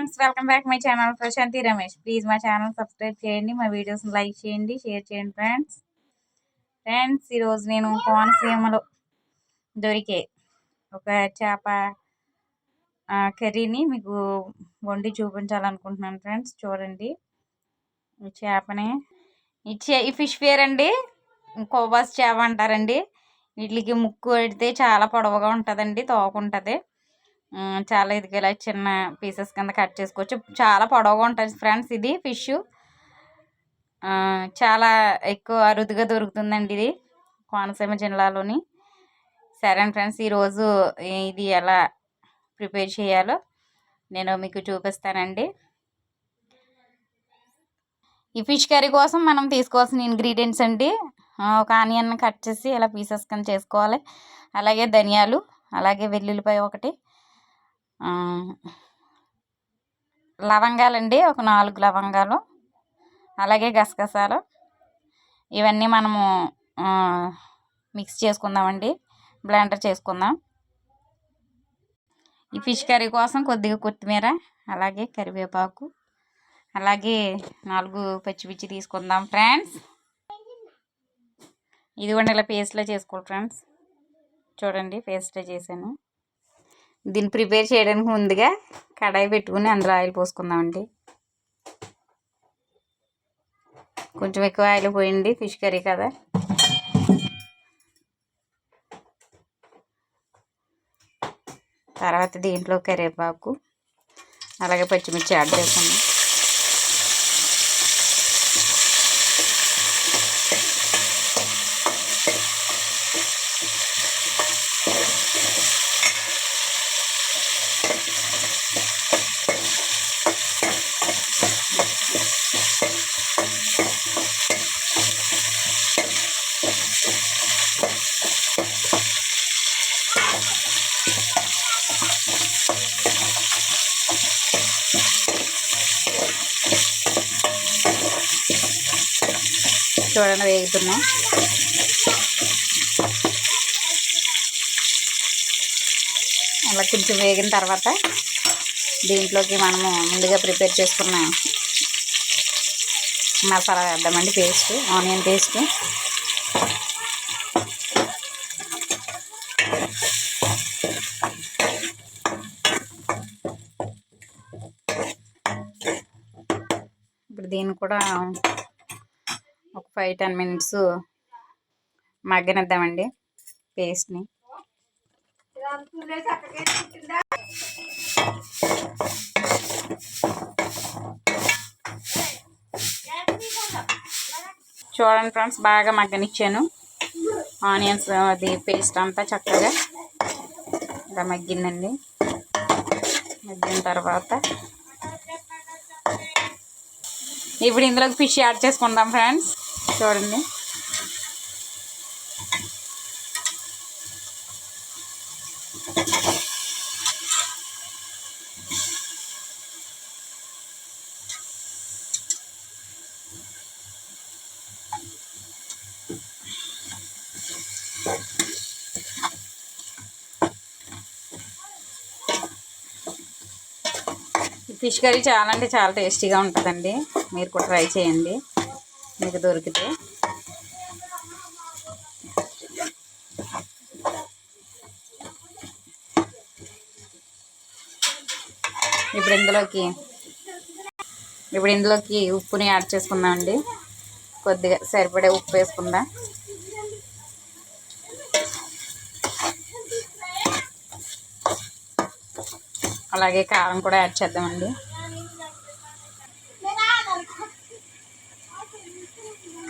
Friends welcome back my channel Prashanti Ramesh. Please మా channel subscribe చేయండి మా videos like చేయండి షేర్ చేయండి ఫ్రెండ్స్. ఫ్రెండ్స్ ఈరోజు నేను కోనసీమలో దొరికే ఒక చేప కర్రీని మీకు వండి చూపించాలనుకుంటున్నాను ఫ్రెండ్స్. చూడండి. ఈ చేపని. ఇచ్చే ఈ ఫిష్ ఫేర్ అండి కోబాస్ చేప అంటారండి. వీటికి ముక్కు పెడితే చాలా పొడవుగా ఉంటుందండి తోక చాలా ఇదిగేలా చిన్న పీసెస్ కింద కట్ చేసుకోవచ్చు. చాలా పొడవుగా ఉంటుంది ఫ్రెండ్స్ ఇది ఫిష్. చాలా ఎక్కువ అరుదుగా దొరుకుతుందండి ఇది కోనసీమ జిల్లాలోని. సరే ఫ్రెండ్స్ ఈరోజు ఇది ఎలా ప్రిపేర్ చేయాలో నేను మీకు చూపిస్తానండి. ఈ ఫిష్ కర్రీ కోసం మనం తీసుకోవాల్సిన ఇంగ్రీడియంట్స్ అండి. ఒక ఆనియన్ కట్ చేసి ఇలా పీసెస్ కింద చేసుకోవాలి. అలాగే ధనియాలు అలాగే వెల్లుల్లిపాయ ఒకటి లవంగాలండి ఒక నాలుగు లవంగాలు అలాగే గసగసాలు. ఇవన్నీ మనము మిక్స్ చేసుకుందామండి బ్లెండర్ చేసుకుందాం. ఈ ఫిష్ కర్రీ కోసం కొద్దిగా కొత్తిమీర అలాగే కరివేపాకు అలాగే నాలుగు పచ్చిమిర్చి తీసుకుందాం ఫ్రెండ్స్. ఇదిగోండి ఇలా పేస్ట్లో చేసుకోవాలి ఫ్రెండ్స్. చూడండి పేస్ట్లో చేశాను. దీన్ని ప్రిపేర్ చేయడానికి ముందుగా కడాయి పెట్టుకుని అందులో ఆయిల్ పోసుకుందామండి. కొంచెం ఎక్కువ ఆయిల్ పోయింది ఫిష్ కర్రీ కదా. తర్వాత దీంట్లో కరివేపాకు అలాగే పచ్చిమిర్చి యాడ్ చేసుకుందాం. చూడండి వేగుతున్నాం. అలా కొంచెం వేగిన తర్వాత దీంట్లోకి మనము ముందుగా ప్రిపేర్ చేసుకున్న మసాలా వేద్దామండి పేస్ట్ ఆనియన్ పేస్ట్. ఇప్పుడు దీన్ని కూడా ఫైవ్ టెన్ మినిట్స్ మగ్గనిద్దామండి పేస్ట్ని. చూడండి ఫ్రెండ్స్ బాగా మగ్గనిచ్చాను. ఆనియన్స్ అది పేస్ట్ అంతా చక్కగా ఇలా మగ్గిందండి. మగ్గిన తర్వాత ఇప్పుడు ఇందులోకి ఫిష్ యాడ్ చేసుకుందాం ఫ్రెండ్స్. చూడండి. ఫిష్ కర్రీ చాలా అంటే చాలా టేస్టీగా ఉంటుందండి. మీరు కూడా ట్రై చేయండి. మీకు దొరికితే. ఇప్పుడు ఇందులోకి ఇప్పుడు ఇందులోకి ఉప్పుని యాడ్ చేసుకుందామండి కొద్దిగా సరిపడే ఉప్పు వేసుకుందాం. అలాగే కారం కూడా యాడ్ చేద్దామండి.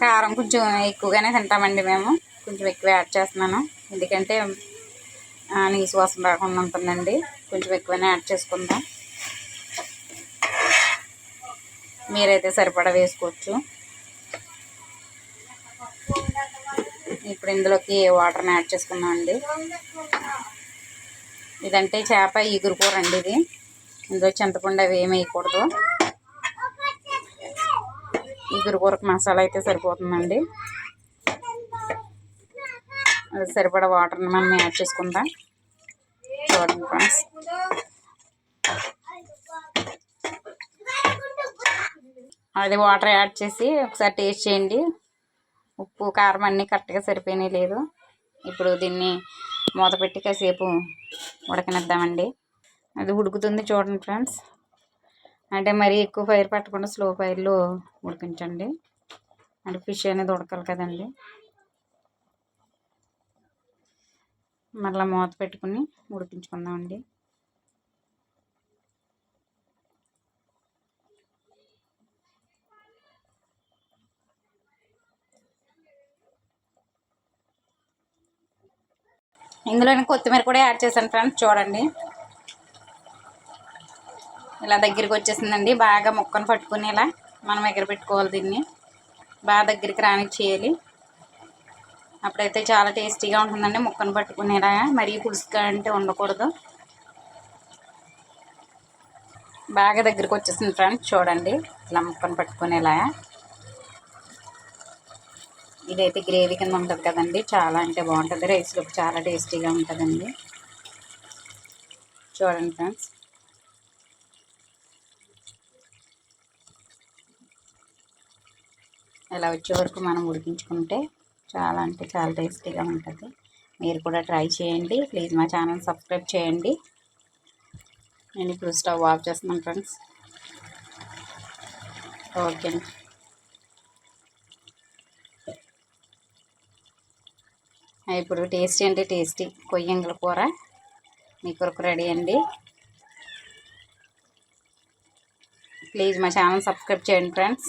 కారం కొంచెం ఎక్కువగానే తింటామండి మేము. కొంచెం ఎక్కువ యాడ్ చేస్తున్నాను. ఎందుకంటే నీసు వాసన రాకుండా ఉంటుందండి. కొంచెం ఎక్కువనే యాడ్ చేసుకుందాం. మీరైతే సరిపడా వేసుకోవచ్చు. ఇప్పుడు ఇందులోకి వాటర్ని యాడ్ చేసుకుందాం అండి. ఇదంటే చేప ఈగురు కూర అండి ఇది. ఇందులో చింతపండు అవి ఏమి వేయకూడదు. ఇగురు కూరకు మసాలా అయితే సరిపోతుందండి. అది సరిపడా వాటర్ని మనం యాడ్ చేసుకుందాం. చూడండి ఫ్రెండ్స్. అది వాటర్ యాడ్ చేసి ఒకసారి టేస్ట్ చేయండి. ఉప్పు కారం అన్నీ కరెక్ట్గా సరిపోయినాయి లేదు. ఇప్పుడు దీన్ని మూత పెట్టి కాసేపు ఉడకనిద్దామండి. అది ఉడుకుతుంది చూడండి ఫ్రెండ్స్. అంటే మరీ ఎక్కువ ఫైర్ పెట్టకుండా స్లో ఫైర్లో ఉడికించండి. అంటే ఫిష్ అనేది ఉడకాలి కదండి. మళ్ళీ మూత పెట్టుకుని ఉడికించుకుందామండి. ఇందులోనే కొత్తిమీర కూడా యాడ్ చేశాను ఫ్రెండ్స్ చూడండి. ఇలా దగ్గరికి వచ్చేసిందండి. బాగా ముక్కను పట్టుకుని ఇలా మనం ఎగర పెట్టుకోవాలి దీన్ని. బాగా దగ్గరికి రానిచ్చేయాలి. అప్పుడైతే చాలా టేస్టీగా ఉంటుందండి ముక్కను పట్టుకునేలా మరీ పులుసుగా అంటే ఉండకూడదు. బాగా దగ్గరికి వచ్చేసింది ఫ్రెండ్స్ చూడండి. ఇలా ముక్కను పట్టుకునేలా ఇదైతే గ్రేవీ కింద ఉంటుంది కదండి. చాలా అంటే బాగుంటుంది. రైస్లోకి చాలా టేస్టీగా ఉంటుందండి. చూడండి ఫ్రెండ్స్. ఇలా వచ్చే వరకు మనం ఉడికించుకుంటే చాలా అంటే చాలా టేస్టీగా ఉంటుంది. మీరు కూడా ట్రై చేయండి. ప్లీజ్ మా ఛానల్ సబ్స్క్రైబ్ చేయండి. నేను ఇప్పుడు స్టవ్ ఆఫ్ చేస్తున్నాను ఫ్రెండ్స్. ఓకే అండి. ఇప్పుడు టేస్టీ అంటే టేస్టీ కొయ్యంగుల కూర. మీ కొరకు రెడీ అండి. ప్లీజ్ మా ఛానల్ సబ్స్క్రైబ్ చేయండి ఫ్రెండ్స్.